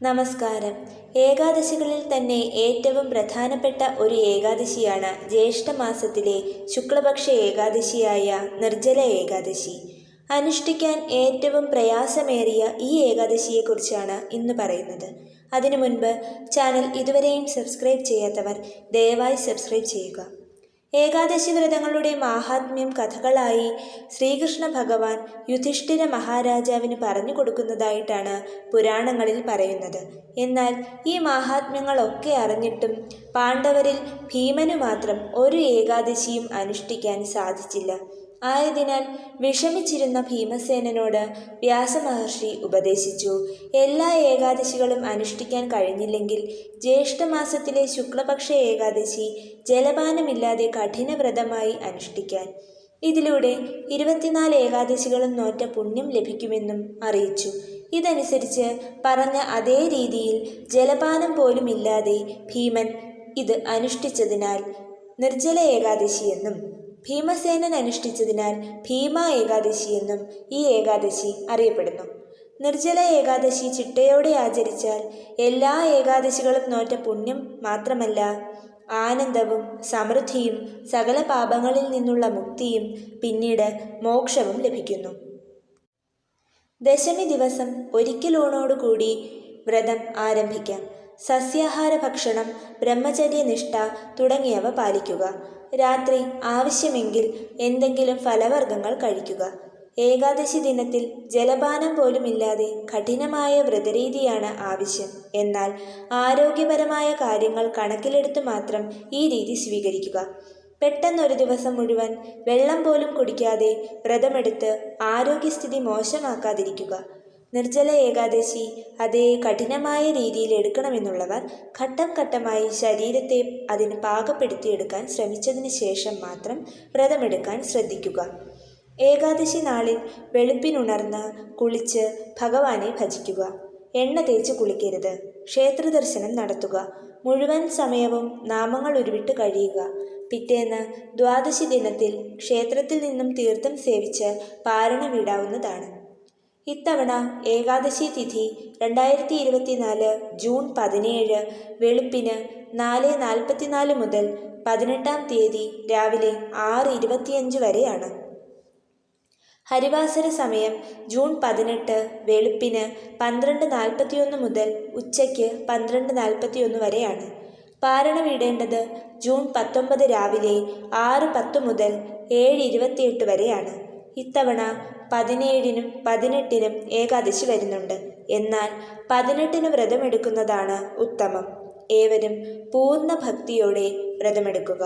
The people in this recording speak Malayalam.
നമസ്കാരം. ഏകാദശികളിൽ തന്നെ ഏറ്റവും പ്രധാനപ്പെട്ട ഒരു ഏകാദശിയാണ് ജ്യേഷ്ഠമാസത്തിലെ ശുക്ലപക്ഷ ഏകാദശിയായ നിർജല ഏകാദശി. അനുഷ്ഠിക്കാൻ ഏറ്റവും പ്രയാസമേറിയ ഈ ഏകാദശിയെക്കുറിച്ചാണ് ഇന്ന് പറയുന്നത്. അതിനു മുൻപ് ചാനൽ ഇതുവരെയും സബ്സ്ക്രൈബ് ചെയ്യാത്തവർ ദയവായി സബ്സ്ക്രൈബ് ചെയ്യുക. ഏകാദശി വ്രതങ്ങളുടെ മാഹാത്മ്യം കഥകളായി ശ്രീകൃഷ്ണ ഭഗവാൻ യുധിഷ്ഠിര മഹാരാജാവിന് പറഞ്ഞു കൊടുക്കുന്നതായിട്ടാണ് പുരാണങ്ങളിൽ പറയുന്നത്. എന്നാൽ ഈ മാഹാത്മ്യങ്ങളൊക്കെ അറിഞ്ഞിട്ടും പാണ്ഡവരിൽ ഭീമനു മാത്രം ഒരു ഏകാദശിയും അനുഷ്ഠിക്കാൻ സാധിച്ചില്ല. ആയതിനാൽ വിഷമിച്ചിരുന്ന ഭീമസേനനോട് വ്യാസമഹർഷി ഉപദേശിച്ചു. എല്ലാ ഏകാദശികളും അനുഷ്ഠിക്കാൻ കഴിഞ്ഞില്ലെങ്കിൽ ജ്യേഷ്ഠമാസത്തിലെ ശുക്ലപക്ഷ ഏകാദശി ജലപാനമില്ലാതെ കഠിനവ്രതമായി അനുഷ്ഠിക്കാൻ. ഇതിലൂടെ ഇരുപത്തിനാല് ഏകാദശികളും നോറ്റ പുണ്യം ലഭിക്കുമെന്നും അറിയിച്ചു. ഇതനുസരിച്ച് പറഞ്ഞ അതേ രീതിയിൽ ജലപാനം പോലുമില്ലാതെ ഭീമൻ ഇത് അനുഷ്ഠിച്ചതിനാൽ നിർജല ഏകാദശിയെന്നും ഭീമസേനൻ അനുഷ്ഠിച്ചതിനാൽ ഭീമ ഏകാദശി എന്നും ഈ ഏകാദശി അറിയപ്പെടുന്നു. നിർജല ഏകാദശി ചിട്ടയോടെ ആചരിച്ചാൽ എല്ലാ ഏകാദശികളും നോറ്റ പുണ്യം മാത്രമല്ല ആനന്ദവും സമൃദ്ധിയും സകല പാപങ്ങളിൽ നിന്നുള്ള മുക്തിയും പിന്നീട് മോക്ഷവും ലഭിക്കുന്നു. ദശമി ദിവസം ഒരിക്കലൂണോടുകൂടി വ്രതം ആരംഭിക്കാം. സസ്യാഹാര ഭക്ഷണം ബ്രഹ്മചര്യനിഷ്ഠ തുടങ്ങിയവ പാലിക്കുക. രാത്രി ആവശ്യമെങ്കിൽ എന്തെങ്കിലും ഫലവർഗങ്ങൾ കഴിക്കുക. ഏകാദശി ദിനത്തിൽ ജലപാനം പോലുമില്ലാതെ കഠിനമായ വ്രതരീതിയാണ് ആവശ്യം. എന്നാൽ ആരോഗ്യപരമായ കാര്യങ്ങൾ കണക്കിലെടുത്ത് മാത്രം ഈ രീതി സ്വീകരിക്കുക. പെട്ടെന്നൊരു ദിവസം മുഴുവൻ വെള്ളം പോലും കുടിക്കാതെ വ്രതമെടുത്ത് ആരോഗ്യസ്ഥിതി മോശമാക്കാതിരിക്കുക. നിർജല ഏകാദശി അതേ കഠിനമായ രീതിയിൽ എടുക്കണമെന്നുള്ളവർ ഘട്ടം ഘട്ടമായി ശരീരത്തെ അതിന് പാകപ്പെടുത്തിയെടുക്കാൻ ശ്രമിച്ചതിന് ശേഷം മാത്രം വ്രതമെടുക്കാൻ ശ്രദ്ധിക്കുക. ഏകാദശി നാളിൽ വെളുപ്പിനുണർന്ന് കുളിച്ച് ഭഗവാനെ ഭജിക്കുക. എണ്ണ തേച്ച് കുളിക്കരുത്. ക്ഷേത്ര ദർശനം നടത്തുക. മുഴുവൻ സമയവും നാമങ്ങൾ ഉരുവിട്ട് കഴിയുക. പിറ്റേന്ന് ദ്വാദശി ദിനത്തിൽ ക്ഷേത്രത്തിൽ നിന്നും തീർത്ഥം സേവിച്ച് പാരണ വിടാവുന്നതാണ്. ഇത്തവണ ഏകാദശി തിഥി രണ്ടായിരത്തി ഇരുപത്തിനാല് ജൂൺ പതിനേഴ് വെളുപ്പിന് നാല് നാൽപ്പത്തിനാല് മുതൽ പതിനെട്ടാം തീയതി രാവിലെ ആറ് ഇരുപത്തിയഞ്ച് വരെയാണ്. ഹരിവാസര സമയം ജൂൺ പതിനെട്ട് വെളുപ്പിന് പന്ത്രണ്ട് നാൽപ്പത്തിയൊന്ന് മുതൽ ഉച്ചയ്ക്ക് പന്ത്രണ്ട് നാൽപ്പത്തിയൊന്ന് വരെയാണ്. പാരണ വീടേണ്ടത് ജൂൺ പത്തൊമ്പത് രാവിലെ ആറ് പത്ത് മുതൽ ഏഴ് ഇരുപത്തിയെട്ട് വരെയാണ്. ഇത്തവണ പതിനേഴിനും പതിനെട്ടിനും ഏകാദശി വരുന്നുണ്ട്. എന്നാൽ പതിനെട്ടിന് വ്രതമെടുക്കുന്നതാണ് ഉത്തമം. ഏവരും പൂർണ ഭക്തിയോടെ വ്രതമെടുക്കുക.